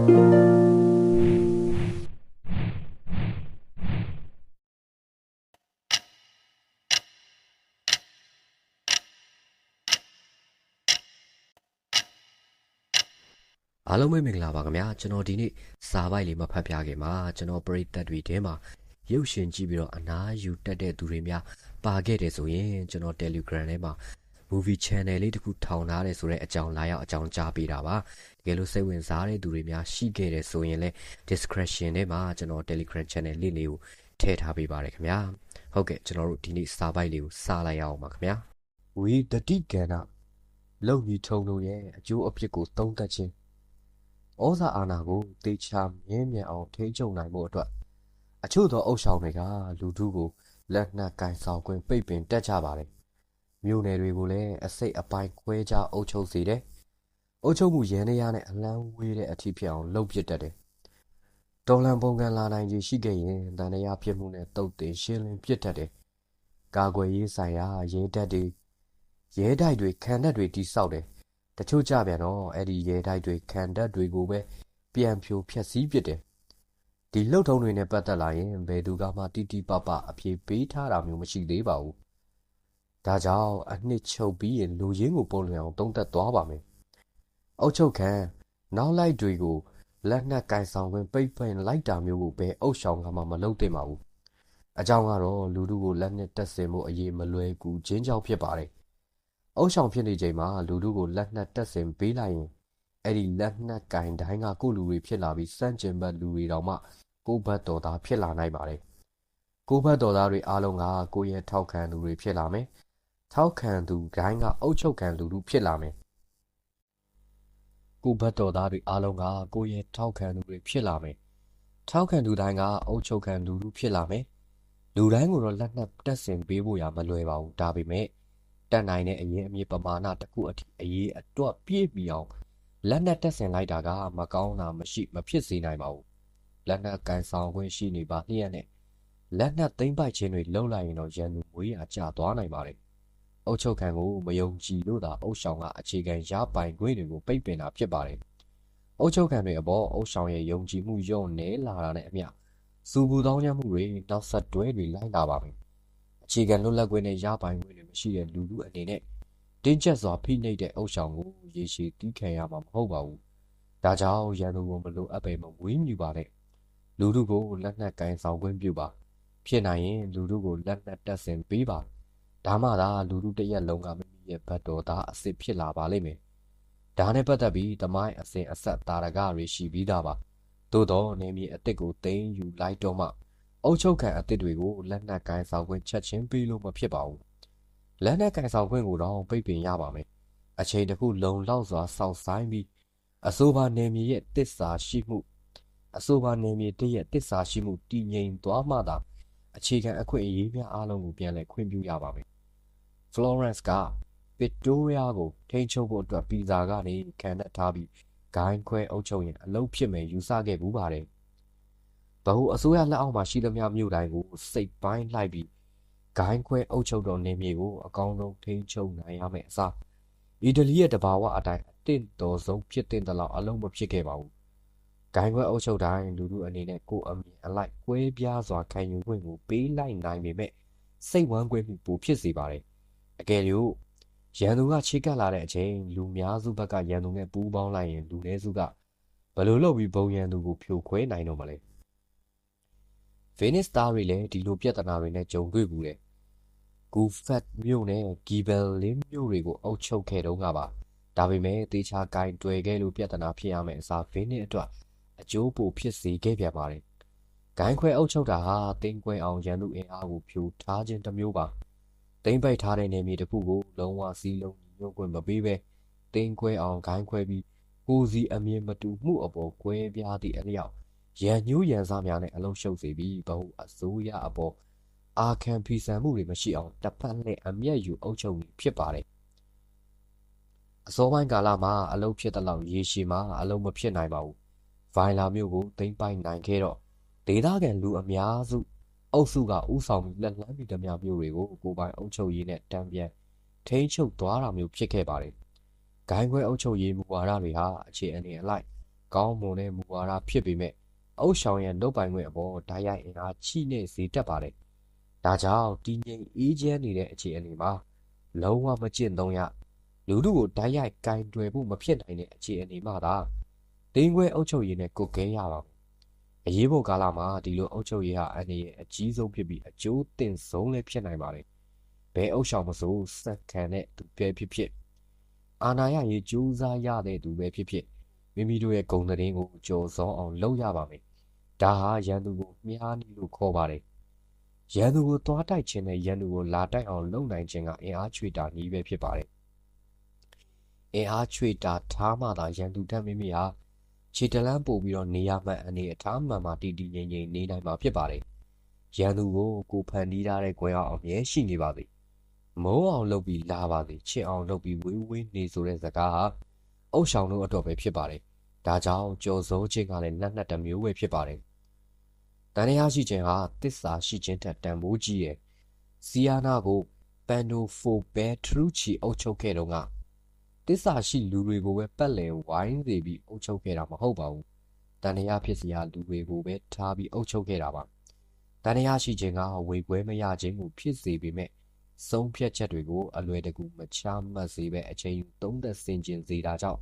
အားလုံးပဲမင်္ဂလာပါခင်ဗျာကျွန်တော်ဒီနေ့စာပိုက်လေးမဖတ်ပြခင်မှာကျွန်တော်ပရိသတ်တွေထဲမှာရုပ်ရှင်ကြည့်ပြီးတော့အနားယူတက်တဲ့သူတွေများပါခဲ့တယ်ဆိုရင်ကျွန်တော် Telegram ထဲမှာ movie channel လေးတစ်ခုထောင်ထားတယ်ဆိုတဲ့အကြောင်းလာရောက်အကြောင်းကြားပေးတာပါတကယ်လို့စိတ်ဝင်စားတဲ့သူတွေများရှိခဲ့တယ်ဆိုရင်လည်း description ထဲမှာကျွန်တော် Telegram channel link လေးကိုထည့်ထားပေးပါတယ်ခင်ဗျာဟုတ်ကဲ့ကျွန်တော်တို့ဒီနေ့စာပိုက်လေးကိုစလိုက်ရအောင်ပါခင်ဗျာဝီတတိကဏ္ဍလုံကြီးထုံတို့ရဲ့အကျိုးအဖြစ်ကိုသုံးသပ်ခြင်းဩဇာအာဏာကိုတေချာမြဲမြံအောင်ထိန်းချုပ်နိုင်ဖို့အတွက်အချို့သောအုပ်ဆောင်တွေကလူထုကိုလက်နက်ကင်ဆောင်ခွင့်ပိတ်ပင်တက်ကြပါတယ် မြို့နယ်တွေကိုလည်းအစိတ်အပိုင်းခွဲခြားအုပ်ချုပ်စေတယ်အုပ်ချုပ်မှုရန်တရားနဲ့အလန်းဝေးတဲ့အထီးဖြစ်အောင်လုပ်ပစ်တတ်တယ်တော်လန်ပုံကံလာနိုင်ကြီးရှိခဲ့ရင်တန်တရားဖြစ်မှုနဲ့တုတ်တင်ရှင်းလင်းပြစ်တတ်တယ်ကာကွယ်ရေးဆိုင်ရာရဲတပ်တွေရဲတိုက်တွေခံတပ်တွေတိစောက်တယ်တချို့ကြပြန်တော့အဲ့ဒီရဲတိုက်တွေခံတပ်တွေကိုပဲပြန်ဖြိုဖျက်ဆီးပစ်တယ်ဒီလှုပ်ထုံးတွေနဲ့ပတ်သက်လာရင်ဘယ်သူကမှတိတိပပအပြေပေးထားတာမျိုးမရှိသေးပါဘူး ဒါကြောင့်အနှစ်ချုပ်ပြီးရင်လူရင်းကိုပုံလျောင်တုံးသက်သွားပါမယ်အုတ်ချုပ်ခံနောက်လိုက်တွေကိုလက်နက်ကင်ဆောင်ခွင့်ပိတ်ပင်လိုက်တာမျိုးကိုပဲအုတ်ဆောင်ကမှမလုပ်သင့်ပါဘူးအကြောင်းကတော့လူတို့ကိုလက်နဲ့တက်ဆင်မှုအရေးမလွယ်ကူချင်းကြောင့်ဖြစ်ပါတယ်အုတ်ဆောင်ဖြစ်နေချိန်မှာလူတို့ကိုလက်နှက်တက်ဆင်ပေးလိုက်ရင်အဲ့ဒီလက်နှက်ကင်တိုင်းကကိုလူတွေဖြစ်လာပြီးစန့်ကျင်ဘက်လူတွေတောင်မှကိုဘတ်တော်သားဖြစ်လာနိုင်ပါတယ်ကိုဘတ်တော်သားတွေအားလုံးကကိုရဲ့ထောက်ခံသူတွေဖြစ်လာမယ် ထောက်ခံသူဂိုင်းကအုတ်ချုပ်ခံလူလူဖြစ်လာမယ်ကိုဘတ်တော်သားတွေအားလုံးကကိုရဲ့ထောက်ခံသူတွေဖြစ်လာမယ်ထောက်ခံသူတိုင်းကအုတ်ချုပ်ခံလူလူဖြစ်လာမယ်လူတိုင်းကိုတော့လက်နှက်တက်ဆင်ပေးဖို့ရမလွယ်ပါဘူးဒါပေမဲ့တက်နိုင်တဲ့အရင်အမြင့်ပမာဏတစ်ခုအထိအရေးအတွက်ပြည့်ပြီးအောင်လက်နက်တက်ဆင်လိုက်တာကမကောင်းတာမရှိမဖြစ်စေနိုင်ပါဘူးလက်နက်ကန်ဆောင်ခွင့်ရှိနေပါလျက်နဲ့လက်နက်သိမ်းပိုက်ခြင်းတွေလှုပ်လိုက်ရင်တော့ရန်သူမွေးရာကျသွားနိုင်ပါတယ် အုတ်ချုပ်ခံကိုမယုံကြည်လို့သာအုတ်ဆောင်ကအခြေခံရပိုင်ခွင့်တွေကိုပိတ်ပင်တာဖြစ်ပါတယ်အုတ်ချုပ်ခံတွေအပေါ်အုတ်ဆောင်ရဲ့ယုံကြည်မှုယုံနေလာတာနဲ့အမျှစူပူတောင်းကြမှုတွေနောက်ဆက်တွဲတွေလိုက်လာပါမယ်အခြေခံလွတ်လပ်ခွင့်နဲ့ရပိုင်ခွင့်တွေမရှိတဲ့လူလူအနေနဲ့တင်းကျပ်စွာဖိနှိပ်တဲ့အုပ်ဆောင်ကိုရေရှည်တီးခံရမှာမဟုတ်ပါဘူး။ဒါကြောင့်ရန်သူကိုမလိုအပ်ပဲမဝေးမြူပါနဲ့။လူလူကိုလက်နက်ကင်ဆောင်ခွင့်ပြုပါ။ဖြစ်နိုင်ရင်လူလူကိုလက်နက်တက်ဆင်ပေးပါ။ ဒါမှသာလူလူတရက်လုံးကမိမိရဲ့ဘတ်တော်သားအစ်စ်ဖြစ်လာပါလိမ့်မယ်။ဒါနဲ့ပတ်သက်ပြီးတမိုင်းအစဉ်အဆက်တာရကတွေရှိပြီးသားပါ။သို့တော့နေမြေအစ်စ်ကိုသိမ်းယူလိုက်တော့မှအုတ်ချုပ်ခံအသစ်တွေကိုလက်နက်ကိုင်ဆောင်ခွင့်ချက်ချင်းပေးလို့မဖြစ်ပါဘူး။လက်နက်ကိုင်ဆောင်ခွင့်ကိုတော့ပိတ်ပင်ရပါမယ်။အချိန်တစ်ခုလုံလောက်စွာစောင့်ဆိုင်ပြီးအဆိုပါနေမြေရဲ့တစ္ဆာရှိမှုအဆိုပါနေမြေတည့်ရဲ့တစ္ဆာရှိမှုတည်ငြိမ်သွားမှသာအခြေခံအခွင့်အရေးများအားလုံးကိုပြန်လည်ခွင့်ပြုရပါမယ်။ Florence က Victoria ကိုထိန်းချုပ်ဖို့အတွက်ပီဇာကနေခံနှက်ထားပြီးဂိုင်းခွဲအုပ်ချုပ်ရင်အလုပ်ဖြစ်မယ်ယူဆခဲ့ဘူးပါတယ်။ဗဟိုအစိုးရလက်အောက်မှာရှိသမျှမြို့တိုင်းကိုစိတ်ပိုင်းလိုက်ပြီးဂိုင်းခွဲအုပ်ချုပ်တော်နေမြေကိုအကောင်းဆုံးထိန်းချုပ်နိုင်ရမယ်အစားအီတလီရဲ့တဘာဝအတိုင်းအတင့်တော်ဆုံးဖြစ်တဲ့လောက်အလုံးမဖြစ်ခဲ့ပါဘူး။ဂိုင်းခွဲအုပ်ချုပ်တိုင်းလူလူအနေနဲ့ကိုအမြင်အလိုက်ကွဲပြားစွာခံယူခွင့်ကိုပေးလိုက်နိုင်ပေမဲ့စိတ်ဝမ်းကွဲမှုပိုဖြစ်စေပါတယ်။ အကယ်လို့ရန်သူကချေကပ်လာတဲ့အချိန်လူများစုဘက်ကရန်သူနဲ့ပူးပေါင်းလိုက်ရင်လူနည်းစုကဘယ်လိုလုပ်ပြီးဘုံရန်သူကိုဖြိုခွဲနိုင်တော့မလဲ။ဗေနစ်သားတွေလည်းဒီလိုပြဿနာတွေနဲ့ကြုံတွေ့ဘူးတယ်။ဂူဖတ်မြို့နဲ့ဂီဘယ်လင်းမြို့တွေကိုအုပ်ချုပ်ခဲ့တုန်းကပါ။ဒါပေမဲ့တေချာကင်တွေ့ခဲ့လို့ပြဿနာဖြစ်ရမယ့်အစားဗေနစ်အတွက်အကျိုးပိုဖြစ်စေခဲ့ပြန်ပါတယ်။ဂိုင်းခွဲအုပ်ချုပ်တာဟာတင်းကွဲအောင်ရန်သူအင်အားကိုဖြိုထားခြင်းတစ်မျိုးပါ။ တင်းပိတ်ထားတဲ့နေမြေတစ်ခုကိုလုံးဝစီးလုံးညှို့ခွင့်မပေးဘဲတင်းကွဲအောင်ဂိုင်းခွဲပြီးကိုစီအမြင်မတူမှုအပေါ်ကွဲပြားသည့်အလျောက်ရန်ညှိုးရန်စားများနဲ့အလုံးရှုပ်စေပြီးဘဟုအစိုးရအပေါ်အာခံဖီဆန်မှုတွေမရှိအောင်တစ်ဖက်နဲ့အမျက်ယူအုပ်ချုပ်နေဖြစ်ပါတယ်အစောပိုင်းကာလမှာအလုံးဖြစ်တဲ့လောက်ရေရှည်မှာအလုံးမဖြစ်နိုင်ပါဘူးဗိုင်လာမျိုးကိုသိမ့်ပိုက်နိုင်ခဲ့တော့ဒေသခံလူအများစု အုပ်စုကဥဆောင်ပြီးလက်လန်းပြီးတများမျိုးတွေကိုကိုပိုင်အုပ်ချုပ်ရေးနဲ့တံပြန်ထိန်းချုပ်သွားတာမျိုးဖြစ်ခဲ့ပါတယ်ဂိုင်းခွဲအုပ်ချုပ်ရေးမူဝါဒတွေဟာအခြေအနေအလိုက်ကောင်းမွန်တဲ့မူဝါဒဖြစ်ပေမဲ့အုပ်ဆောင်ရဲ့လုပ်ပိုင်ခွင့်အပေါ်ဓာတ်ရိုက်အင်အားချိနဲ့စေတက်ပါတယ်။ဒါကြောင့်တည်ငြိမ်အေးချမ်းနေတဲ့အခြေအနေမှာလုံးဝမကျင့်သုံးရလူတို့ကိုဓာတ်ရိုက်ကင်တွယ်ဖို့မဖြစ်နိုင်တဲ့အခြေအနေမှသာတင်းခွဲအုပ်ချုပ်ရေးနဲ့ကုတ်ကဲရပါမယ်။ အရေးပေါ်ကာလမှာဒီလိုအုပ်ချုပ်ရေးဟာအနေရဲ့အကြီးဆုံးဖြစ်ပြီးအကျိုးတင်ဆုံးလည်းဖြစ်နိုင်ပါတယ်။ဘယ်အုပ်ဆောင်မဆိုစက္ကန့်နဲ့သူပဲဖြစ်ဖြစ်အာဏာရရေးကြိုးစားရတဲ့သူပဲဖြစ်ဖြစ်မိမိတို့ရဲ့ဂုဏ်သတင်းကိုကြော်စောအောင်လုပ်ရပါမယ်။ဒါဟာရန်သူကိုမြားနီးလို့ခေါ်ပါတယ်။ရန်သူကိုသွားတိုက်ခြင်းနဲ့ရန်သူကိုလာတိုက်အောင်လုပ်နိုင်ခြင်းကအင်အားချွေတာနည်းပဲဖြစ်ပါတယ်။အင်အားချွေတာထားမှသာရန်သူတက်မိမိဟာ ခြေတလန်းပို့ပြီးတော့နေရမှန်အနေအထားမှန်မှတည်တည်ငြိမ်ငြိမ်နေနိုင်မှာဖြစ်ပါတယ်။ရန်သူကိုကိုဖန်တီးထားတဲ့ကွယ်အောင်အမြဲရှိနေပါသည်။မုန်းအောင်လုပ်ပြီးလာပါသည်ချစ်အောင်လုပ်ပြီးဝေးဝေးနေဆိုတဲ့စကားဟာအုပ်ဆောင်တို့အတွက်ပဲဖြစ်ပါတယ်။ဒါကြောင့်ကြော်စိုးခြင်းကလည်းလက်နက်တစ်မျိုးပဲဖြစ်ပါတယ်။တန်ရာရှိခြင်းဟာတစ္ဆာရှိခြင်းထက်တန်ဖိုးကြီးရဲ့စီယာနာကိုပန်ဒိုဖိုဘဲထရူချီအုပ်ချုပ်ခဲ့တော့က တစ္ဆာရှိလူတွေကိုပဲပတ်လည်ဝိုင်းစေပြီးအုပ်ချုပ်ခဲ့တာမဟုတ်ပါဘူး။တန်ရာဖြစ်စရာလူတွေကိုပဲထားပြီးအုပ်ချုပ်ခဲ့တာပါ။တန်ရာရှိခြင်းကဝေခွဲမရခြင်းကိုဖြစ်စေပေမဲ့ဆုံးဖြတ်ချက်တွေကိုအလွယ်တကူမချမှတ်စေပဲအချိန်ယူသုံးသက်ဆင်ခြင်စေတာကြောင့်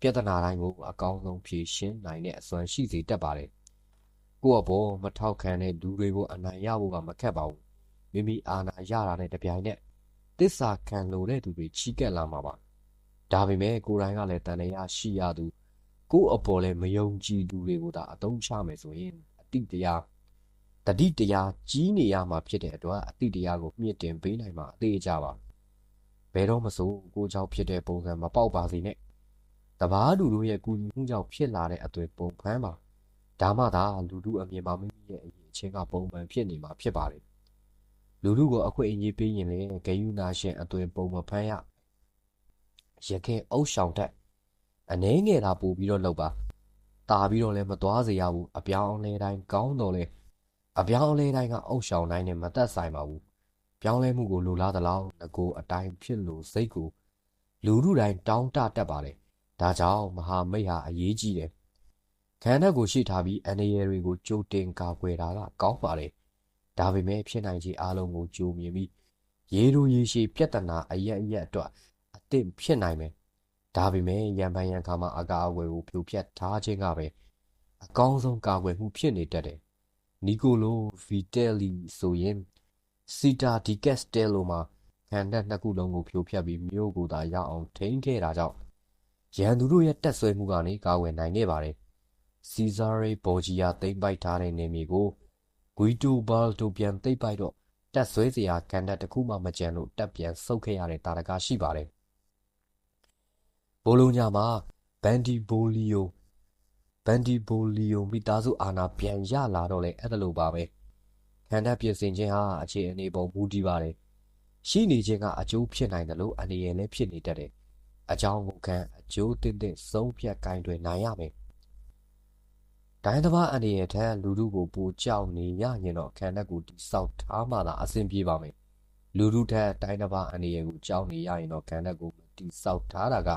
ပြဿနာတိုင်းကိုအကောင်းဆုံးဖြေရှင်းနိုင်တဲ့အစွမ်းရှိစေတတ်ပါတယ်။ကိုယ့်အပေါ်မထောက်ခံတဲ့လူတွေကိုအနိုင်ရဖို့ကမခက်ပါဘူး။မိမိအာဏာရတာနဲ့တပြိုင်နက်တစ္ဆာခံလိုတဲ့သူတွေချီးကပ်လာမှာပါ။ ဒါပေမဲ့ကိုယ်တိုင်ကလည်းတန်တရားရှိရသူကိုယ့်အပေါ်လည်းမယုံကြည်သူတွေကိုသာအသုံးချမယ်ဆိုရင်အတိတရားတတိတရားကြီးနေရမှာဖြစ်တဲ့အတွက်အတိတရားကိုမြင့်တင်ပေးနိုင်မှာအသေးကြပါဘယ်တော့မဆိုကိုเจ้าဖြစ်တဲ့ပုံစံမပေါက်ပါစေနဲ့တပားလူတို့ရဲ့ကူညီမှုကြောင့်ဖြစ်လာတဲ့အသွင်ပုံဖမ်းပါဒါမှသာလူလူအမြင်မှာမိမိရဲ့အရေးအချင်းကပုံမှန်ဖြစ်နေမှာဖြစ်ပါတယ်လူလူကိုအခွင့်အရေးပေးရင်လည်းဂယုနာရှင်အသွင်ပုံမဖမ်းရ ရခင်အုပ်ဆောင်တဲ့အနေငယ်သာပို့ပြီးတော့လောက်ပါတာပြီးတော့လည်းမသွားစေရဘူးအပြောင်းအလဲတိုင်းကောင်းတော့လဲအပြောင်းအလဲတိုင်းကအုပ်ဆောင်တိုင်းနဲ့မသက်ဆိုင်ပါဘူးပြောင်းလဲမှုကိုလိုလားသလောက်ငကိုအတိုင်းဖြစ်လို့စိတ်ကိုလူလူတိုင်းတောင်းတတတ်ပါတယ်ဒါကြောင့်မဟာမိတ်ဟာအရေးကြီးတယ်ခန္ဓာကိုရှိထားပြီးအနေရတွေကိုကြိုတင်ကာကွယ်တာကကောင်းပါတယ်ဒါပေမဲ့ဖြစ်နိုင်ခြေအားလုံးကိုကြိုမြင်ပြီးရေလိုရေရှည်ပြဿနာအရက်အရက်အတွက်အ သင့်ဖြစ်နိုင်မယ်ဒါပေမဲ့ရံပန်းရံခါမှာအကာအကွယ်ကိုဖြိုဖျက်ထားခြင်းကပဲအကောင်းဆုံးကာကွယ်မှုဖြစ်နေတတ်တယ်နီကိုလိုဗီတယ်လီဆိုရင်စီတာဒီကက်စတယ်လိုမှာခံတဲ့နှစ်ခုလုံးကိုဖြိုဖျက်ပြီးမြို့ကိုသာရအောင်ထိန်းခဲ့တာကြောင့်ရန်သူတို့ရဲ့တက်ဆွဲမှုကနေကာဝယ်နိုင်ခဲ့ပါတယ်။စီဇာရေဘော်ဂျီယာသိမ့်ပိုက်ထားတဲ့နေမြေကိုဂွီတိုဘာလ်တိုပြန်သိမ့်ပိုက်တော့တက်ဆွဲစရာကန်တက်တစ်ခုမှမကြံလို့တက်ပြန်ဆုတ်ခဲ့ရတဲ့တာရကရှိပါတယ်။ ဘိုလိုညာမှာဘန်ဒီဘိုလီယိုဘန်ဒီဘိုလီယိုမိသားစုအာဏာပြန်ရလာတော့လေအဲ့ဒါလိုပါပဲ။ခံတပ်ပြင်ဆင်ခြင်းဟာအခြေအနေပုံမူတည်ပါတယ်။ရှိနေခြင်းကအကျိုးဖြစ်နိုင်တယ်လို့အနေရလည်းဖြစ်နေတတ်တယ်။အကြောင်းကိုခံအကျိုးတင်တဲ့ဆုံးဖြတ်ကိုင်းတွေနိုင်ရမယ်။တိုင်းတစ်ပါးအနေရထက်လူလူကိုပိုကြောက်နေရရင်တော့ခံတပ်ကိုတိဆောက်ထားမှသာအဆင်ပြေပါမယ်။လူလူထက်တိုင်းတစ်ပါးအနေရကိုကြောက်နေရရင်တော့ခံတပ်ကိုတိဆောက်ထားတာက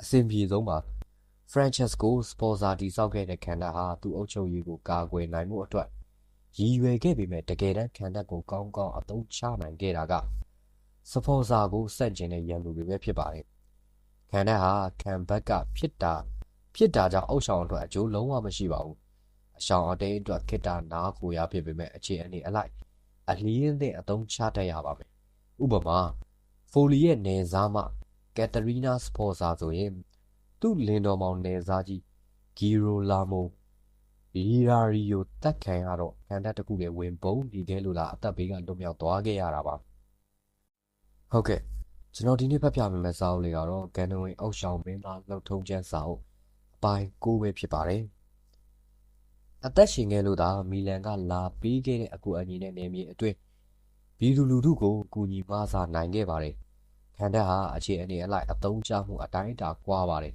အဆင်ပြေဆုံးပါ။ Francesco Sforza တည်ဆောက်ခဲ့တဲ့ခံတပ်ဟာသူ့အုပ်ချုပ်ရေးကိုကာကွယ်နိုင်မှုအတွက်ရည်ရွယ်ခဲ့ပေမဲ့တကယ်တမ်းခံတပ်ကိုကောင်းကောင်းအသုံးချနိုင်ခဲ့တာက Sforza ကိုစန့်ကျင်တဲ့ရန်သူတွေပဲဖြစ်ပါတယ်။ခံတပ်ဟာခံဘက်ကဖြစ်တာဖြစ်တာကြောင့်အုပ်ဆောင်အတွက်အကျိုးလုံးဝမရှိပါဘူး။အဆောင်အတဲအတွက်ခိတ္တနာကိုရဖြစ်ပေမဲ့အခြေအနေအလိုက်အလင်းနဲ့အသုံးချတတ်ရပါမယ်။ဥပမာဖိုလီရဲ့နေစားမှ ကက်တရီနာစဖော်စာဆိုရင်သူ့လင်တော်မောင်နယ်စားကြီးဂီရိုလာမိုရီရာရီယိုတက်ခံရတော့ကန်တက်တခုလည်းဝင်ပုံးဒီခဲလိုလားအသက်ဘေးကလွတ်မြောက်သွားခဲ့ရတာပါဟုတ်ကဲ့ကျွန်တော်ဒီနေ့ဖတ်ပြမယ့်မစာအုပ်လေးကတော့ဂန်နဝင်အုပ်ဆောင်မင်းသားလှုပ်ထုံးချမ်းစာအုပ်အပိုင်း၉ပဲဖြစ်ပါတယ်အသက်ရှင်ခဲ့လို့သာမီလန်ကလာပေးခဲ့တဲ့အကူအညီနဲ့နေမြေအတွင်းဘီလူလူတို့ကိုကူညီမဆာနိုင်ခဲ့ပါတယ် ခံတက်ဟာအခြေအနေအလိုက်အသုံးချမှုအတိုင်းအတာကွာပါတယ်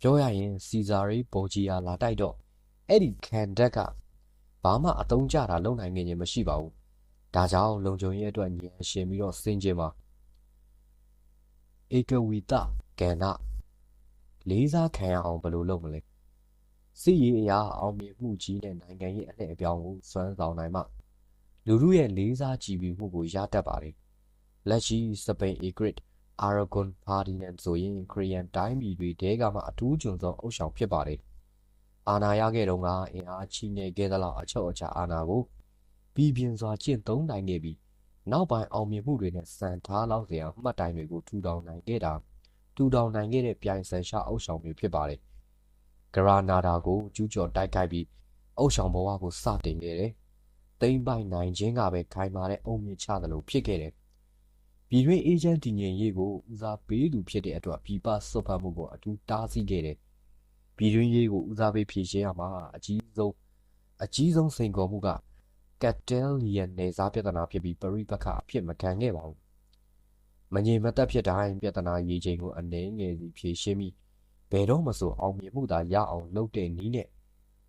ပြောရရင်စီဇာရီဘော်ဂျီယာလာတိုက်တော့အဲ့ဒီခံတက်ကဘာမှအသုံးကျတာလုံနိုင်ငင်ခြင်းမရှိပါဘူးဒါကြောင့်လုံခြုံရေးအတွက်ညံရှင်ပြီးတော့စင်ကြင်ပါဧကဝီတကန္နလေးစားခံရအောင်ဘယ်လိုလုပ်မလဲစစ်ရေးအရာအောင်မြင်မှုကြီးနဲ့နိုင်ငံရေးအလှည့်အပြောင်းကိုစွမ်းဆောင်နိုင်မှလူထုရဲ့လေးစားကြည်ပြမှုကိုရတတ်ပါတယ်။ လက်ရှိစပိန်အီဂရစ်အာရဂွန်ပါဒီနန်ဆိုရင်ခရီးယန်တိုင်းပြည်တွေတဲကမှအထူးကျွံဆုံးအုပ်ဆောင်ဖြစ်ပါတယ်။အာဏာရခဲ့တုန်းကအင်အားကြီးနေခဲ့သလောက်အချုပ်အခြာအာဏာကိုပြည်ပြင်းစွာကျင့်သုံးနိုင်ခဲ့ပြီးနောက်ပိုင်းအောင်မြင်မှုတွေနဲ့စံထားလောက်စရာမှတ်တိုင်တွေကိုထူထောင်နိုင်ခဲ့တာထူထောင်နိုင်ခဲ့တဲ့ပြိုင်ဆန်ရှာအုပ်ဆောင်မျိုးဖြစ်ပါတယ်။ဂရာနာဒါကိုကျူးကျော်တိုက်ခိုက်ပြီးအုပ်ဆောင်ဘဝကိုစတင်ခဲ့တယ်။သိမ့်ပိုက်နိုင်ခြင်းကပဲခိုင်မာတဲ့အုံမြင့်ချသလိုဖြစ်ခဲ့တယ်။ ပြည်တွင်းအေဂျင့်တည်ငြိမ်ရေးကိုဦးစားပေးသူဖြစ်တဲ့အတွက်ပြည်ပစွတ်ဖက်မှုကိုအထူးတားဆီးခဲ့တယ်။ပြည်တွင်းရေးကိုဦးစားပေးဖြည့်ရှင်းရမှာအကြီးဆုံးအကြီးဆုံးစိန်ခေါ်မှုကကက်တယ်လီယန်နေစားပြဿနာဖြစ်ပြီးပရိပခအဖြစ်မခံခဲ့ပါဘူး။မငြိမ်မသက်ဖြစ်တိုင်းပြဿနာရေချိန်ကိုအနှဲငယ်စီဖြေရှင်းပြီးဘယ်တော့မှဆိုအောင်မြင်မှုသာရအောင်လုပ်တဲ့နည်းနဲ့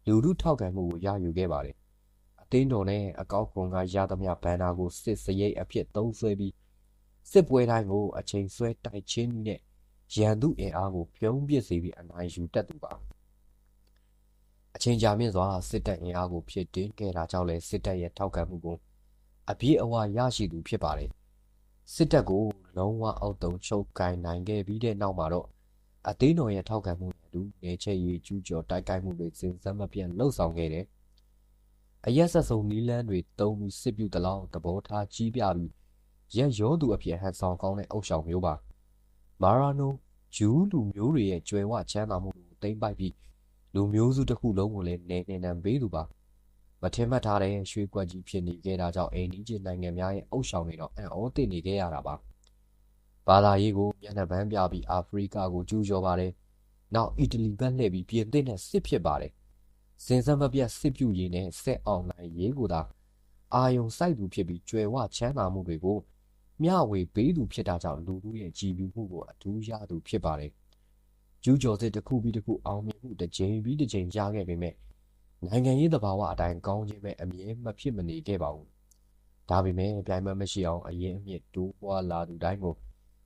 လူထုထောက်ခံမှုကိုရယူခဲ့ပါတယ်။အသင်းတော်နဲ့အကောက်ခွန်ကရသမျှဘန်နာကိုစစ်စရိတ်အဖြစ်သုံးဆွဲပြီး စစ်ပွဲတိုင်းကိုအချိန်ဆွဲတိုက်ချင်းနဲ့ရန်သူအင်အားကိုပြုံးပစ်စေပြီးအနိုင်ယူတတ်သူပါ။အချိန်ကြာမြင့်စွာစစ်တပ်အင်အားကိုဖြစ်တင်ခဲ့တာကြောင့်လည်းစစ်တပ်ရဲ့ထောက်ခံမှုကိုအပြည့်အဝရရှိသူဖြစ်ပါတယ်။စစ်တပ်ကိုလုံးဝအောက်တုံချုပ်ကိုင်နိုင်ခဲ့ပြီးတဲ့နောက်မှာတော့အသင်းတော်ရဲ့ထောက်ခံမှုနဲ့အတူနေချက်ရေးကျူးကျော်တိုက်ခိုက်မှုတွေစဉ်ဆက်မပြတ်လှုပ်ဆောင်ခဲ့တယ်။အရက်ဆက်ဆုံးနီးလန်းတွေတုံးပြီးစစ်ပြုတ်တလောက်သဘောထားကြီးပြပြီး ရက်ရောသူအဖြစ်ဟန်ဆောင်ကောင်းတဲ့အုပ်ဆောင်မျိုးပါ။မာရာနိုဂျူးလူမျိုးတွေရဲ့ကြွယ်ဝချမ်းသာမှုကိုသိမ့်ပိုက်ပြီးလူမျိုးစုတစ်ခုလုံးကိုလည်းနေနေနံပေးသူပါမထင်မှတ်ထားတဲ့ရွှေကွက်ကြီးဖြစ်နေခဲ့တာကြောင့်အိန္ဒိယနိုင်ငံများရဲ့အုပ်ဆောင်တွေတော့အံ့ဩသင့်နေခဲ့ရတာပါဘာသာရေးကိုမျက်နှာပန်းပြပြီးအာဖရိကကိုကျူးကျော်ပါတယ်နောက်အီတလီဘက်လှည့်ပြီးပြင်သစ်နဲ့စစ်ဖြစ်ပါတယ်စင်စံမပြတ်စစ်ပြူရေးနဲ့ဆက်အောင်နိုင်ရေးကိုသာအာယုံစိုက်သူဖြစ်ပြီးကြွယ်ဝချမ်းသာမှုတွေကို မျှဝေပေးသူဖြစ်တာကြောင့်လူလူရဲ့ကြည်ပြူမှုကိုအထူးရသူဖြစ်ပါတယ်ကျူးကျော်စစ်တစ်ခုပြီးတစ်ခုအောင်မြင်မှုတစ်ကြိမ်ပြီးတစ်ကြိမ်ကြားခဲ့ပေမဲ့နိုင်ငံရေးသဘာဝအတိုင်းကောင်းခြင်းပဲအမြဲမဖြစ်မနေခဲ့ပါဘူး။ဒါပေမဲ့ပြိုင်ပွဲမရှိအောင်အရင်အမြင့်တိုးပွားလာသူတိုင်းကို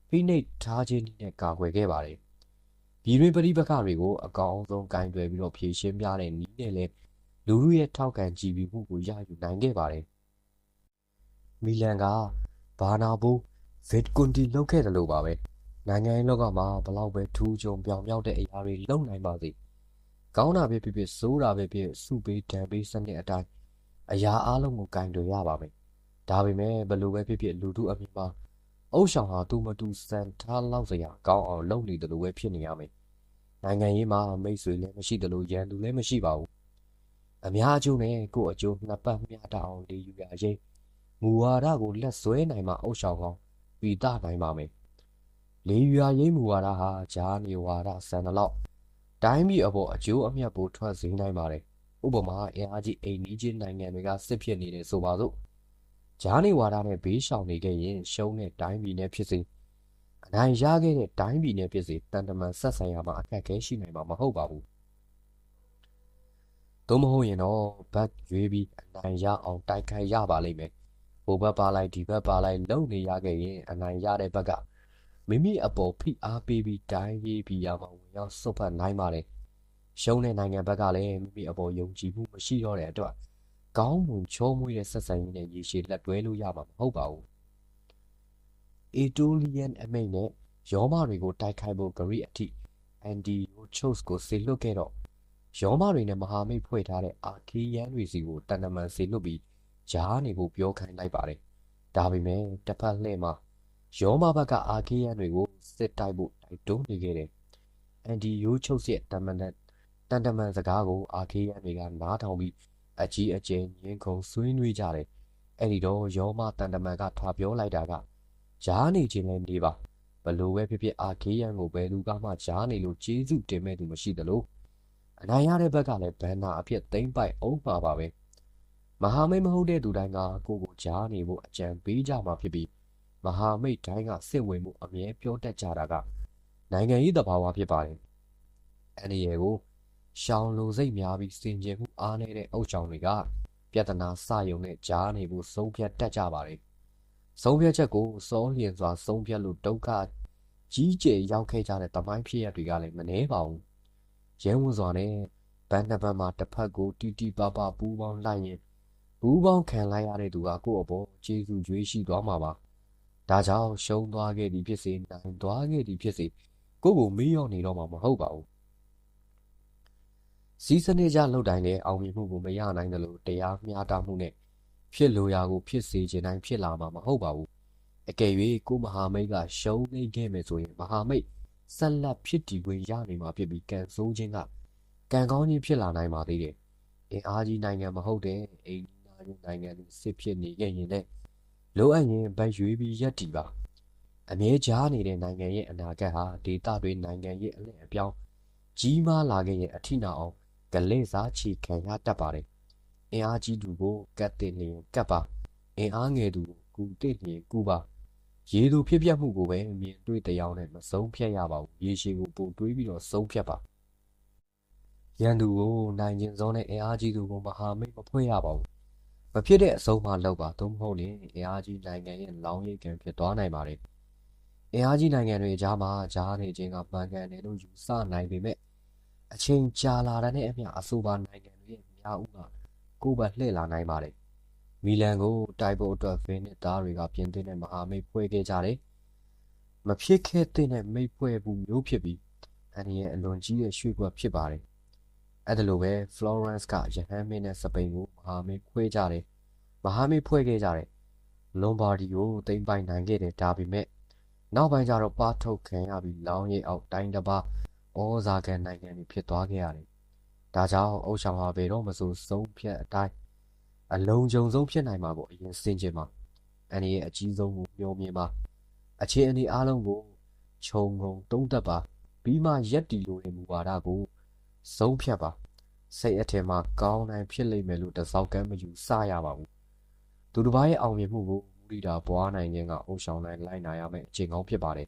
ဖိနှိပ်ထားခြင်းနဲ့ကာကွယ်ခဲ့ပါတယ်။ပြည်တွင်းပဋိပက္ခတွေကိုအကောင်ဆုံးကင်တွယ်ပြီးတော့ဖြေရှင်းပြတဲ့နည်းနဲ့လည်းလူလူရဲ့ထောက်ခံကြည်ပြီးမှုကိုရယူနိုင်ခဲ့ပါတယ်။မီလန်က ဘာနာဘိုဗစ်ကွန်တီလောက်ခဲ့တယ်လို့ပါပဲ။နိုင်ငံရေးလောကမှာဘလောက်ပဲထူးချွန်ပြောင်မြောက်တဲ့အရာတွေလုပ်နိုင်ပါစေ။ကောင်းတာပဲဖြစ်ဖြစ်ဆိုးတာပဲဖြစ်စုပေးဒဏ်ပေးစနစ်အတိုင်းအရာအလုံးကိုကင်တွယ်ရပါမယ်။ဒါပေမဲ့ဘလို့ပဲဖြစ်ဖြစ်လူထုအမြင်မှာအုပ်ဆောင်ဟာသူမတူစံထားလောက်စရာကောင်းအောင်လုပ်နေတယ်လို့ပဲဖြစ်နေရမယ်။နိုင်ငံရေးမှာမိတ်ဆွေလည်းမရှိတယ်လို့ရန်သူလည်းမရှိပါဘူး။အများအကျိုးနဲ့ကိုယ့်အကျိုးနှစ်ပတ်မျှတအောင်လေယူရရင် မူဝါဒကိုလက်ဆွဲနိုင်မှအုပ်ဆောင်ကောင်းပြီးသားနိုင်ပါမယ်။လေရွာရိပ်မူဝါဒဟာဂျာနေဝါဒဆန်တလောက်တိုင်းပြည်အပေါ်အကျိုးအမြတ်ပိုထွက်စေနိုင်ပါတယ်ဥပမာအင်အားကြီးအိမ်နီးချင်းနိုင်ငံတွေကစစ်ဖြစ်နေတယ်ဆိုပါစို့ဂျာနေဝါဒနဲ့ဘေးရှောင်နေခဲ့ရင်ရှုံးတဲ့တိုင်းပြည်နဲ့ဖြစ်စေအနိုင်ရခဲ့တဲ့တိုင်းပြည်နဲ့ဖြစ်စေတန်တမန်ဆက်ဆံရမှာအခက်အခဲရှိနိုင်မှာမဟုတ်ပါဘူးသို့မဟုတ်ရင်တော့ဘတ်ရွေးပြီးအနိုင်ရအောင်တိုက်ခိုက်ရပါလိမ့်မယ် ဟိုဘက်ပါလိုက်ဒီဘက်ပါလိုက်လုံနေရခဲ့ရင်အနိုင်ရတဲ့ဘက်ကမိမိအပေါ်ဖိအားပေးပြီးတိုင်းရေးပြီးရမှာဝင်ရောက်စွတ်ဖက်နိုင်ပါတယ်။ရှုံးတဲ့နိုင်ငံဘက်ကလည်းမိမိအပေါ်ယုံကြည်မှုမရှိတော့တဲ့အတွက်ကောင်းမွန်ချောမွေ့တဲ့ဆက်ဆံရေးနဲ့ရေရှည်လက်တွဲလို့ရမှာမဟုတ်ပါဘူး။အေတိုလီယန်အမိတ်နဲ့ယောမတွေကိုတိုက်ခိုက်ဖို့ဂရိအထိအန်ဒီယိုချို့စ်ကိုဆေလွတ်ခဲ့တော့ယောမတွေနဲ့မဟာမိတ်ဖွဲ့ထားတဲ့အာခီယန်တွေစီကိုတန်တမန်ဆေလွတ်ပြီး ဂျားနေဖို့ပြောခိုင်းလိုက်ပါတယ်။ဒါပေမဲ့တစ်ဖက်လှည့်မှာရောမဘက်ကအာခေးယန်တွေကိုစစ်တိုက်ဖို့တိုက်တွန်းနေခဲ့တယ်။အန်ဒီယိုးချုပ်ရဲ့တမန်တန်တမန်စကားကိုအာခေးယန်တွေကနားထောင်ပြီးအကြီးအကျယ်ညင်ခုန်ဆွေးနွေးကြတယ်။အဲ့ဒီတော့ရောမတန်တမန်ကထွာပြောလိုက်တာကရားနေခြင်းလည်းနေပါဘလို့ပဲဖြစ်ဖြစ်အာခေးယန်ကိုဘယ်သူကမှကြားနေလို့ကျေးဇူးတင်မဲ့သူမရှိသလိုအနိုင်ရတဲ့ဘက်ကလည်းဘန်နာအဖြစ်သိမ့်ပိုက်အောင်ပါပါပဲ မဟာမိတ်မဟုတ်တဲ့သူတိုင်းကကိုကိုကြားနေဖို့အကြံပေးကြမှာဖြစ်ပြီးမဟာမိတ်တိုင်းကစစ်ဝင်မှုအမြဲပြောတတ်ကြတာကနိုင်ငံရေးသဘာဝဖြစ်ပါတယ်။အန်ဒီယေကိုရှောင်းလိုစိတ်များပြီးစင်ကြယ်မှုအားနည်းတဲ့အုပ်ချုပ်တွေကပြဿနာစယုံနဲ့ကြားနေဖို့ဆုံးဖြတ်တတ်ကြပါတယ်။ဆုံးဖြတ်ချက်ကိုစောလျင်စွာဆုံးဖြတ်လို့ဒုက္ခကြီးကျယ်ရောက်ခဲ့ကြတဲ့တမိုင်းဖြစ်ရတွေကလည်းမနှဲပါဘူး။ရဲဝံစွာနဲ့ဗဘန်းနှစ်ဘက်မှာတစ်ဖက်ကိုတီတီပါပါပူးပေါင်းလိုက်ရင် ဘူးပေါင်းခံလိုက်ရတဲ့သူကကိုယ့်အပေါ်ကျေးဇူးကြွေးရှိသွားမှာပါဒါကြောင့်ရှုံးသွားခဲ့သည်ဖြစ်စေနိုင်သွားခဲ့သည်ဖြစ်စေကိုယ့်ကိုမေးရောနေတော့မှာမဟုတ်ပါဘူးစီးစနစ်ကြလှုပ်တိုင်းလည်းအောင်မြင်မှုကိုမရနိုင်တယ်လို့တရားမျှတမှုနဲ့ဖြစ်လိုရာကိုဖြစ်စေခြင်းတိုင်းဖြစ်လာမှာမဟုတ်ပါဘူးအကယ်၍ကိုမဟာမိတ်ကရှုံးနေခဲ့မယ်ဆိုရင်မဟာမိတ်ဆက်လက်ဖြစ်တည်ခွင့်ရနေမှာဖြစ်ပြီးကန်ဆိုးခြင်းကကံကောင်းခြင်းဖြစ်လာနိုင်ပါသေးတယ်အင်အားကြီးနိုင်ငံမဟုတ်တဲ့အိမ်နာချ င်းနိုင်ငံတွေစစ်ဖြစ်နေခဲ့ရင်လည်းလိုအပ်ရင်ဗတ်ရွေးပြီးရက်တီပါအမြဲကြားနေတဲ့နိုင်ငံရဲ့အနာဂတ်ဟာဒေသတွေနိုင်ငံရဲ့အလှည့်အပြောင်းကြီးမားလာခဲ့ရင်အထိနာအောင်ကလေးစားချီခံရတတ်ပါတယ်အင်အားကြီးသူကိုကတ်တင်နေကတ်ပါအင်အားငယ်သူကိုကူတင်နေကူပါရေသူဖြစ်ပြမှုကိုပဲမြင်တွေ့တရားနဲ့မဆုံးဖြတ်ရပါဘူးရေရှည်ကိုပို့တွေးပြီးတော့ဆုံးဖြတ်ပါရန်သူကိုနိုင်ကျင်စောနဲ့အင်အားကြီးသူကိုမဟာမိတ်မဖွဲ့ရပါဘူး မဖြစ်တဲ့အဆုံးမှလောက်ပါသို့မဟုတ်ရင်အင်အားကြီးနိုင်ငံရဲ့လောင်းရိပ်ကံဖြစ်သွားနိုင်ပါတယ်အင်အားကြီးနိုင်ငံတွေကြားမှာကြားနေခြင်းကမှန်ကန်တယ်လို့ယူဆနိုင်ပေမဲ့အချိန်ကြာလာတဲ့အမျှအဆိုပါနိုင်ငံတွေရဲ့များဦးကကိုယ်ပါလှည့်လာနိုင်ပါတယ်မီလန်ကိုတိုက်ဖို့အတွက်ဗင်းနစ်သားတွေကပြင်သစ်နဲ့မဟာမိတ်ဖွဲ့ခဲ့ကြတယ်မဖြစ်ခဲ့တဲ့မိတ်ဖွဲ့မှုမျိုးဖြစ်ပြီးအန်ရဲ့အလွန်ကြီးတဲ့ရွှေ့ကွက်ဖြစ်ပါတယ် အဲ့ဒါလိုပဲ Florence ကရဟန်းမင်းနဲ့စပိန်ကိုမဟာမိတ်ခွဲကြတယ်မဟာမိတ်ဖွဲ့ခဲ့ကြတယ်လွန်ဘာဒီကိုသိမ်းပိုက်နိုင်ခဲ့တယ်ဒါပေမဲ့နောက်ပိုင်းကျတော့ပါထုတ်ခံရပြီးလောင်းရိပ်အောက်တိုင်းတစ်ပါးဩဇာခံနိုင်ငံတွေဖြစ်သွားခဲ့ရတယ်ဒါကြောင့်အုပ်ဆောင်ဟာဘယ်တော့မှဆိုဆုံးဖြတ်အတိုင်းအလုံးကြုံဆုံးဖြစ်နိုင်မှာပေါ့အရင်စင်ကျင်မှာအန်ရဲ့အကြီးဆုံးကိုမျှော်မြင်ပါအခြေအနေအလုံးကိုခြုံငုံတုံးသက်ပါပြီးမှရက်တီလိုတဲ့မူဝါဒကို ဆုံးဖြတ်ပါစိတ်အထင်မှာကောင်းနိုင်ဖြစ်လိမ့်မယ်လို့တစောက်ကမ်းမယူစရပါဘူးသူတစ်ပါးရဲ့အောင်မြင်မှုကိုမူရိတာပွားနိုင်ခြင်းကအုပ်ဆောင်နိုင်လိုက်နာရမယ့်အချိန်ကောင်းဖြစ်ပါတယ်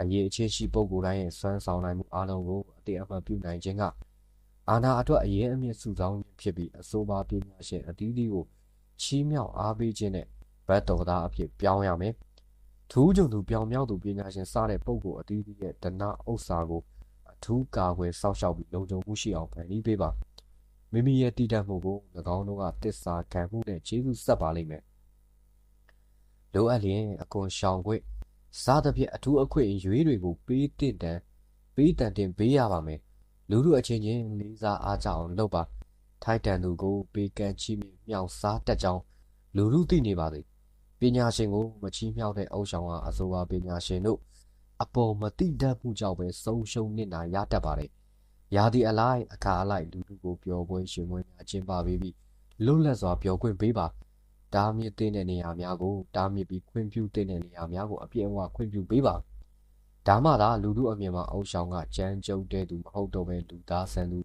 အရေးအချင်းရှိပုံကိုယ်တိုင်းရဲ့စွမ်းဆောင်နိုင်မှုအလုံးကိုအတိအမှန်ပြုနိုင်ခြင်းကအာနာအတွက်အရေးအမြင့်စုဆောင်းခြင်းဖြစ်ပြီးအဆိုပါပညာရှင်အသီးသီးကိုချီးမြှောက်အားပေးခြင်းနဲ့ဘတ်တော်သားအဖြစ်ပြောင်းရမယ်ထူးချွန်သူပြောင်မြောက်သူပညာရှင်စတဲ့ပုံကိုအသီးသီးရဲ့ဒနာဥစ္စာကို ထူးကာကွယ်စောင့်ရှောက်ပြီးလုံခြုံမှုရှိအောင်ဖန်တီးပေးပါမိမိရဲ့တည်တတ်မှုကို၎င်းတို့ကတစ္ဆာခံမှုနဲ့ကျေးဇူးဆက်ပါလိမ့်မယ်လိုအပ်ရင်အကွန်ရှောင်ခွင့်စားသဖြင့်အထူးအခွင့်အရေးတွေကိုပေးတင်တန်ပေးတန်တင်ပေးရပါမယ်လူလူအချင်းချင်းလေးစားအားကြအောင်လုပ်ပါထိုက်တန်သူကိုပေးကမ်းချီးမြှောက်မြောက်စားတတ်ကြောင်းလူလူသိနေပါသည်ပညာရှင်ကိုမချီးမြှောက်တဲ့အုပ်ဆောင်ကအဆိုပါပညာရှင်တို့ အပေါ်မတိတတ်မှုကြောင့်ပဲဆုံးရှုံးနေတာရတတ်ပါတယ်။ရာသီအလိုက်အခါအလိုက်လူလူကိုပျော်ပွဲရှင်ပွဲများကျင်းပပေးပြီးလွတ်လပ်စွာပျော်ခွင့်ပေးပါ။တားမြစ်တဲ့နေရာများကိုတားမြစ်ပြီးခွင့်ပြုတဲ့နေရာများကိုအပြည့်အဝခွင့်ပြုပေးပါ။ဒါမှသာလူလူအမြင်မှာအုပ်ဆောင်ကကြမ်းကြုတ်တဲ့သူမဟုတ်တော့ဘဲလူသားဆန်သူ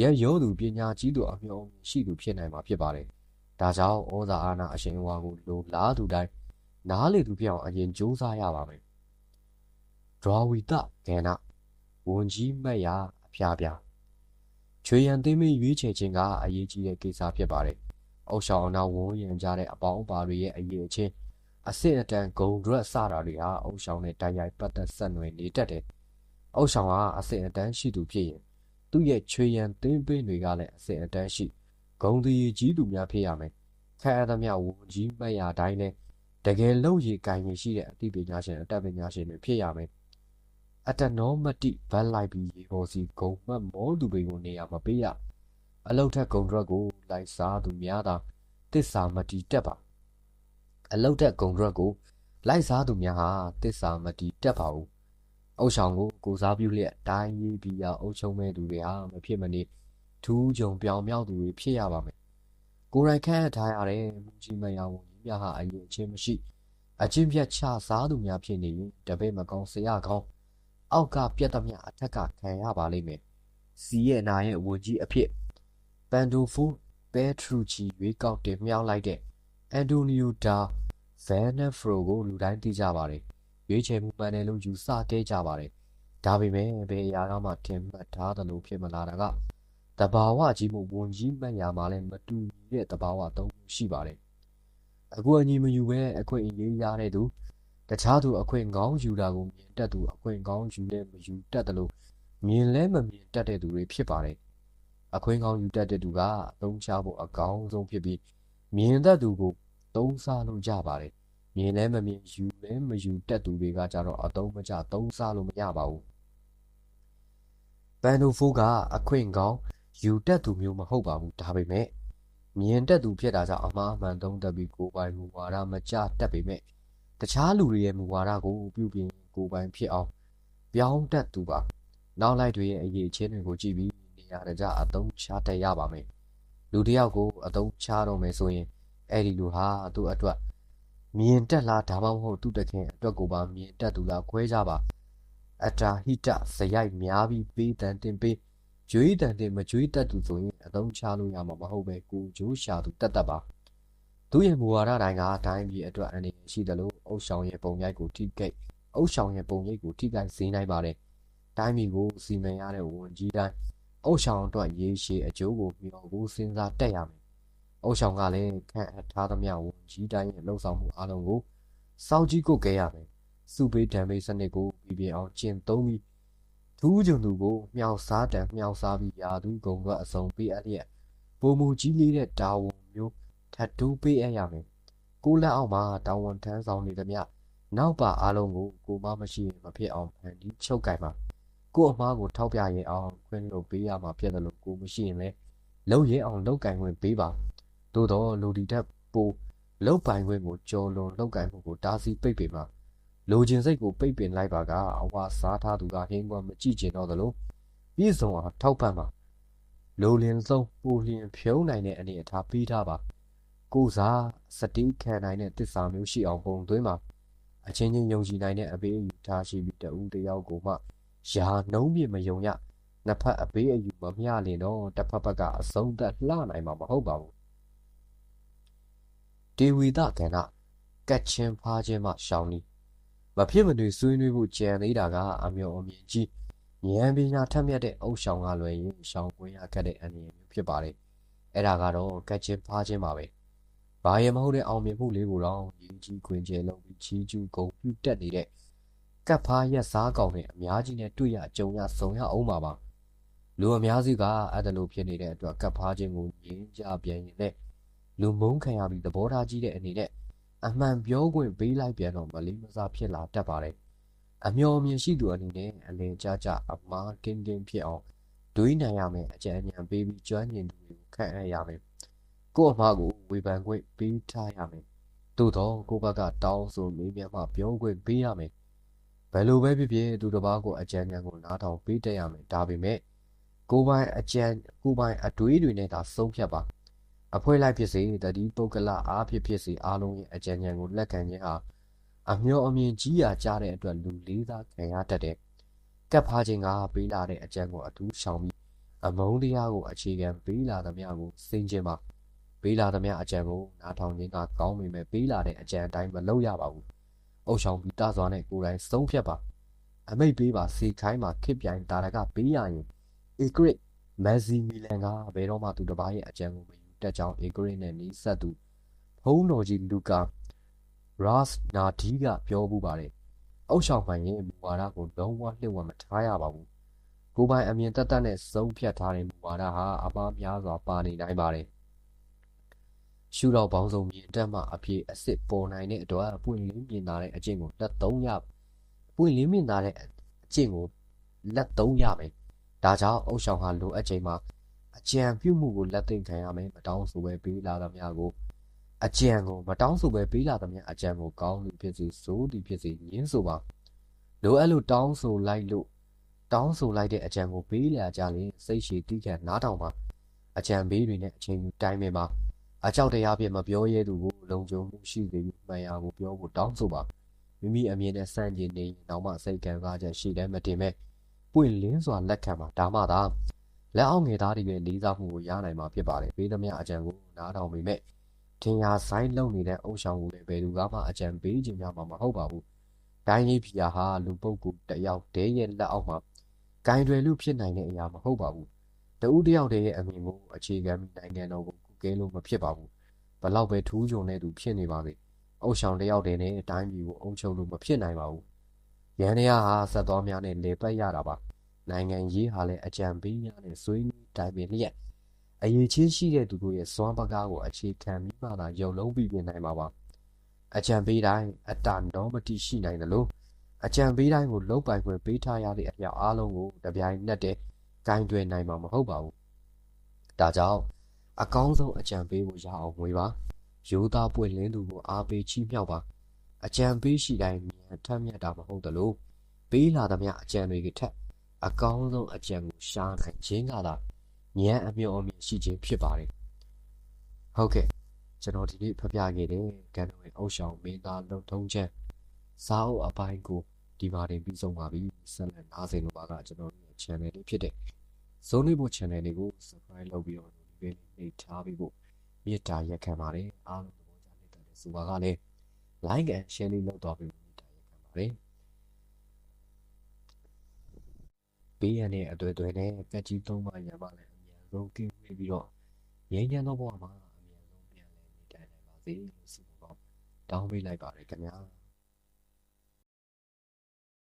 ရဲရောသူပညာကြီးသူအမျှော်ရှိသူဖြစ်နိုင်မှာဖြစ်ပါတယ်။ဒါကြောင့်ဩဇာအာဏာအရှင်ဝါကိုလိုလားသူတိုင်းနားလေသူပြောင်းအရင်စ조사ရပါမယ် ဒွာဝီတကဏဝန်ကြီးမတ်ရာအဖျားပြချွေရန်သိမ့်မရွေးချယ်ခြင်းကအရေးကြီးတဲ့ကိစ္စဖြစ်ပါတယ်။အုပ်ဆောင်အောင်ဝန်ရံကြတဲ့အပေါင်းအပါတွေရဲ့အရေးအချင်းအစစ်အတန်ဂုံဒရက်စတာတွေဟာအုပ်ဆောင်တဲ့တိုက်ရိုက်ပတ်သက်ဆက်နွယ်နေတတ်တယ်။အုပ်ဆောင်ကအစစ်အတန်ရှိသူဖြစ်ရင်သူ့ရဲ့ချွေရန်သိမ့်ပင်းတွေကလည်းအစစ်အတန်ရှိဂုံတည်ကြီးသူများဖြစ်ရမယ်။ခက်အပ်သမျှဝန်ကြီးမတ်ရာတိုင်းလည်းတကယ်လုံရည်ကိုင်ရရှိတဲ့အသိပညာရှင်အတတ်ပညာရှင်တွေဖြစ်ရမယ် အတနောမတိဘတ်လိုက်ပြီးရေပေါ်စီဂုံမှတ်မောသူတွေကိုနေရာမပေးရအလုတ်ထက်ဂုံရက်ကိုလိုက်စားသူများသာတစ္ဆာမတိတက်ပါအလုတ်ထက်ဂုံရက်ကိုလိုက်စားသူများဟာတစ္ဆာမတိတက်ပါဘူးအုတ်ဆောင်ကိုကိုစားပြုလျက်တိုင်းရေးပြီးရအုတ်ချုံမဲ့သူတွေဟာမဖြစ်မနေထူးကြုံပြောင်မြောက်သူတွေဖြစ်ရပါမယ်ကိုရိုင်ခန့်ထားရတဲ့မူကြီးမယာဝန်ကြီးများဟာအရင်ချင်းမရှိအချင်းပြတ်ချစားသူများဖြစ်နေရင်တပည့်မကောင်းဆရာကောင်း အောက်ကပြတ်သမျှအထက်ကခံရပါလိမ့်မယ်။စီရဲ့နာရဲ့ဝန်ကြီးအဖြစ်ပန်ဒိုဖူဘဲထရူချီရွေးကောက်တင်မြှောက်လိုက်တဲ့အန်တိုနီယိုဒါဗန်နဖရိုကိုလူတိုင်းသိကြပါတယ်။ရွေးချယ်မှုမှန်တယ်လို့ယူဆခဲ့ကြပါတယ်။ဒါပေမဲ့ဘယ်အရာကမှတင်မှတ်ထားသလိုဖြစ်မလာတာကတဘာဝကြီးမှုဝန်ကြီးမှတ်ရမှာလည်းမတူညီတဲ့တဘာဝသုံးခုရှိပါတယ်။အခုအညီမယူပဲအခွင့်အရေးရတဲ့သူ တခြားသူအခွင့်ကောင်းယူတာကိုမြင်တတ်သူအခွင့်ကောင်းယူတဲ့မယူတတ်တယ်လို့မြင်လဲမမြင်တတ်တဲ့သူတွေဖြစ်ပါတယ်အခွင့်ကောင်းယူတတ်တဲ့သူကအသုံးချဖို့အကောင်းဆုံးဖြစ်ပြီးမြင်တတ်သူကိုသုံးစားလို့ကြပါတယ်မြင်လည်းမမြင်ယူလည်းမယူတတ်သူတွေကကြတော့အသုံးမကျသုံးစားလို့မရပါဘူးပန်ဒိုဖိုးကအခွင့်ကောင်းယူတတ်သူမျိုးမဟုတ်ပါဘူးဒါပေမဲ့မြင်တတ်သူဖြစ်တာကြောင့်အမှားအမှန်သုံးတတ်ပြီးကိုယ်ပိုင်မူဝါဒမကျတတ်ပေမဲ့ တခြားလူတွေရဲ့မူဝါဒကိုပြုပြင်ကိုယ်ပိုင်ဖြစ်အောင်ပြောင်းတတ်သူပါနောက်လိုက်တွေရဲ့အရေးချင်းတွေကိုကြည့်ပြီးနေရာတကျအသုံးချတတ်ရပါမယ်လူတစ်ယောက်ကိုအသုံးချတော့မယ်ဆိုရင်အဲ့ဒီလူဟာသူ့အတွက်မြင်တက်လားဒါမှမဟုတ်သူ့တခင်အတွက်ကိုပါမြင်တက်သူလားခွဲကြပါအတာဟိတဇယိုက်များပြီးပေးတန်တင်ပေးကျွေးတန်တင်မကျွေးတတ်သူဆိုရင်အသုံးချလို့ရမှာမဟုတ်ပဲကိုဂျိုးရှာသူတက်တက်ပါ သူရဲ့မူဝါဒတိုင်းကအတိုင်းပြည်အတွက်အနေနဲ့ရှိတယ်လို့အုပ်ဆောင်ရဲ့ပုံရိုက်ကိုထိကိတ်အုပ်ဆောင်ရဲ့ပုံရိပ်ကိုထိခိုက်စေနိုင်ပါတယ်တိုင်းပြည်ကိုစီမံရတဲ့ဝန်ကြီးတိုင်းအုပ်ဆောင်အတွက်ရေရှည်အကျိုးကိုမျှော်ကိုစဉ်းစားတက်ရမယ်။အုပ်ဆောင်ကလည်းခန့်အပ်ထားသမျှဝန်ကြီးတိုင်းရဲ့လှုပ်ဆောင်မှုအလုံးကိုစောင့်ကြည့်ကိုကြရမယ်။စုပေးတံပေးစနစ်ကိုပြည်ပြအောင်ကျင့်သုံးပြီးထူးချွန်သူကိုမြောက်စားတံမြောက်စားပြီးရာသူကုံကအစုံပေးအပ်လျက်ပုံမူကြီးလေးတဲ့တာဝန်မျိုး ထပ်တိုးပေးအပ်ရမယ်။ကိုလက်အောက်မှာတာဝန်ထမ်းဆောင်နေသမျှနောက်ပါအားလုံးကိုကိုမမရှိရင်မဖြစ်အောင်ဖန်တီးချုပ်ကင်ပါကို့အမားကိုထောက်ပြရင်အောင်ခွင့်လို့ပေးရမှာဖြစ်တယ်လို့ကိုမရှိရင်လည်းလုံရဲအောင်လောက်ကင်ခွင့်ပေးပါသို့တော့လူဒီတက်ပိုလောက်ပိုင်ခွင့်ကိုကြော်လွန်လောက်ကင်မှုကိုတားဆီးပိတ်ပင်ပါလိုချင်စိတ်ကိုပိတ်ပင်လိုက်ပါကအဝါစားထားသူကဟင်းကွာမကြည့်ကျင်တော့သလိုပြည့်စုံအောင်ထောက်ပံ့ပါလိုလင်ဆုံးပူလျင်ဖြုံးနိုင်တဲ့အနေအထားပေးထားပါ ကိုစားစတိခံနိုင်တဲ့တစ္ဆာမျိုးရှိအောင်ပုံသွင်းပါအချင်းချင်းယုံကြည်နိုင်တဲ့အပေးအယူထားရှိပြီးတဦးတယောက်ကိုမှယာနှုံးပြမယုံရနှစ်ဖက်အပေးအယူမမျှလင်တော့တစ်ဖက်ဘက်ကအဆုံးသက်လှနိုင်မှာမဟုတ်ပါဘူးဒေဝီတကဏ္ဍကတ်ချင်းဖားခြင်းမှရှောင်းနီးမဖြစ်မနေဆွေးနွေးဖို့ကြံသေးတာကအမျော်အမြင်ကြီးဉာဏ်ပညာထက်မြက်တဲ့အုပ်ဆောင်ကလွယ်ရင်ရှောင်းကွင်းရခဲ့တဲ့အနေအမျိုးဖြစ်ပါတယ်အဲ့ဒါကတော့ကတ်ချင်းဖားခြင်းပါပဲ ဘာရမဟုတ်တဲ့အောင်မြင်မှုလေးကိုတော့ရည်ကြီးခွင်ကျဲလုံးပြီးချီးကျူးဂုဏ်ပြုတက်နေတဲ့ကပ်ဖားရက်စားကောင်တွေအများကြီးနဲ့တွေ့ရကြုံရဆုံရအောင်ပါပါလူအများစုကအဲ့ဒါလိုဖြစ်နေတဲ့အတွက်ကပ်ဖားခြင်းကိုငင်းကြပြန်ရင်လည်းလူမုန်းခံရပြီးသဘောထားကြီးတဲ့အနေနဲ့အမှန်ပြောခွင့်ပေးလိုက်ပြန်တော့မလေးမစားဖြစ်လာတတ်ပါတယ်အမျော်အမြင်ရှိသူအနေနဲ့အလင်ကြကြအမားကင်းကင်းဖြစ်အောင်တွေးနိုင်ရမယ်အကြံဉာဏ်ပေးပြီးကျွမ်းကျင်သူတွေကိုခန့်အပ်ရမယ် ကို့အမှားကိုဝေဖန်ခွင့်ပေးထားရမယ်။သို့တော့ကိုဘက်ကတောင်းဆိုမေးမြန်းမှပြောခွင့်ပေးရမယ်။ဘယ်လိုပဲဖြစ်ဖြစ်သူတစ်ပါးကိုအကြံဉာဏ်ကိုနားထောင်ပေးတတ်ရမယ်။ဒါပေမဲ့ကိုပိုင်အကြံကိုပိုင်အတွေးတွေနဲ့သာဆုံးဖြတ်ပါ။အဖွဲလိုက်ဖြစ်စေတတိပုဂ္ဂလအားဖြစ်ဖြစ်စေအားလုံးရဲ့အကြံဉာဏ်ကိုလက်ခံခြင်းဟာအမျော်အမြင်ကြီးရာကြားတဲ့အတွက်လူလေးစားခံရတတ်တဲ့ကပ်ဖားခြင်းကပေးလာတဲ့အကြံကိုအထူးရှောင်ပြီးအမုန်းတရားကိုအခြေခံပေးလာသမျှကိုစင်ကြင်ပါ ပေးလာသမျှအကြံကိုနားထောင်ခြင်းကကောင်းပေမဲ့ပေးလာတဲ့အကြံအတိုင်းမလုပ်ရပါဘူး။အုပ်ဆောင်ပြီးတစွာနဲ့ကိုယ်တိုင်ဆုံးဖြတ်ပါ။အမိတ်ပေးပါစီခိုင်းမှာခစ်ပြိုင်တာရကပေးရရင်အေဂရစ်မက်ဆီမီလန်ကဘယ်တော့မှသူတစ်ပါးရဲ့အကြံကိုမယူတတ်ကြောင်းအေဂရစ်နဲ့နီးစပ်သူဖုံးတော်ကြီးလူကာရော့စ်နာဒီကပြောမှုပါတယ်။အုပ်ဆောင်မှန်ရင်မူဝါဒကိုလုံးဝလှည့်ဝမထားရပါဘူး။ကိုပိုင်အမြင်တက်တက်နဲ့ဆုံးဖြတ်ထားတဲ့မူဝါဒဟာအမားများစွာပါနေနိုင်ပါတယ်။ ရှုတော့ပေါင်းစုံမြင်တက်မှအပြည့်အစစ်ပေါ်နိုင်တဲ့အတွက်ပွင့်လင်းမြင်သာတဲ့အကျင့်ကိုလက်သုံးရပွင့်လင်းမြင်သာတဲ့အကျင့်ကိုလက်သုံးရမယ်ဒါကြောင့်အုပ်ဆောင်ဟာလိုအပ်ချိန်မှာအကြံပြုမှုကိုလက်သိမ်းခံရမယ်မတောင်းဆိုပဲပေးလာသမျှကိုအကြံကိုမတောင်းဆိုပဲပေးလာသမျှအကြံကိုကောင်းသည်ဖြစ်စေဆိုးသည်ဖြစ်စေညင်းဆိုပါလိုအပ်လို့တောင်းဆိုလိုက်လို့တောင်းဆိုလိုက်တဲ့အကြံကိုပေးလာကြရင်စိတ်ရှည်တီးခံနားထောင်ပါအကြံပေးတွေနဲ့အချိန်ယူတိုင်းပဲပါ အကြောက်တရားဖြင့်မပြောရဲသူကိုလုံခြုံမှုရှိစေပြီးမှန်ရာကိုပြောဖို့တောင်းဆိုပါမိမိအမြင်နဲ့စန့်ကျင်နေရင်တော့မှစိတ်ကံစားချက်ရှိတယ်မတင်မဲ့ပွင့်လင်းစွာလက်ခံပါဒါမှသာလက်အောက်ငယ်သားတွေရဲ့လေးစားမှုကိုရနိုင်မှာဖြစ်ပါတယ်ပေးသမျှအကြံကိုနားထောင်ပေမဲ့ထင်ရာဆိုင်လုံနေတဲ့အုပ်ဆောင်ကိုလည်းဘယ်သူကမှအကြံပေးခြင်းများမှာမဟုတ်ပါဘူးတိုင်းရေးဖီယာဟာလူပုဂ္ဂိုလ်တယောက်တည်းရဲ့လက်အောက်မှာဂိုင်တွေလူဖြစ်နိုင်တဲ့အရာမဟုတ်ပါဘူးတဦးတယောက်တည်းရဲ့အမြင်ကိုအခြေခံပြီးနိုင်ငံတော်ကို ကဲလို့မဖြစ်ပါဘူးဘလောက်ပဲထူးချွန်တဲ့သူဖြစ်နေပါစေအုပ်ဆောင်တယောက်တည်းနဲ့အတိုင်းပြည်ကိုအုပ်ချုပ်လို့မဖြစ်နိုင်ပါဘူးရန်တရားဟာဆက်သွားများနဲ့လေပတ်ရတာပါနိုင်ငံရေးဟာလည်းအကြံပေးများနဲ့ဆွေးနွေးတိုင်ပင်လျက်အရေးချင်းရှိတဲ့သူတို့ရဲ့စွမ်းပကားကိုအခြေခံပြီးမှသာရုံလုံးပြီးပြင်နိုင်မှာပါအကြံပေးတိုင်းအတ္တနောမတိရှိနိုင်တယ်လို့အကြံပေးတိုင်းကိုလုံပိုင်ခွင့်ပေးထားရတဲ့အရာအားလုံးကိုတပြိုင်နက်တည်းဂိုင်းတွယ်နိုင်မှာမဟုတ်ပါဘူးဒါကြောင့် အကောင်းဆုံးအကြံပေးဖို့ရအောင်ဝေပါရိုးသားပွင့်လင်းသူကိုအားပေးချီးမြှောက်ပါအကြံပေးရှိတိုင်းမြန်ထမ်းမြတ်တာမဟုတ်တယ်လို့ပေးလာသမျှအကြံတွေကထက်အကောင်းဆုံးအကြံကိုရှားနိုင်ခြင်းကသာဉာဏ်အမျှော်အမြင်ရှိခြင်းဖြစ်ပါတယ်ဟုတ်ကဲ့ကျွန်တော်ဒီနေ့ဖပြခဲ့တဲ့ကံတော်ရဲ့အုတ်ရှောင်မင်းသားလုံထုံးချမ်းစာအုပ်အပိုင်းကိုဒီမှာတင်ပြီးဆုံးပါပြီဆက်လက်နားဆင်လို့ပါကကျွန်တော်ရဲ့ channel လေးဖြစ်တဲ့ Zone ဘို့ channel လေးကို subscribe လုပ်ပြီးတော့ဒီ ပေးလေးနှိပ်ထားပြီးဖို့မေတ္တာရက်ခံပါတယ်အားလုံးသဘောကျနေတဲ့ဆိုပါကလည်း like and share လေးလုပ်တော့ပြီးမေတ္တာရက်ခံပါတယ်ပေးရတဲ့အတွေ့အတွေ့နဲ့ကက်ကြီးသုံးပါရပါလဲအများဆုံးကင်းဝေးပြီးတော့ငြိမ်းချမ်းသောဘဝမှာအများဆုံးပြန်လည်နေထိုင်နိုင်ပါစေလို့ဆုတောင်းတောင်းပေးလိုက်ပါတယ်ခင်ဗျာ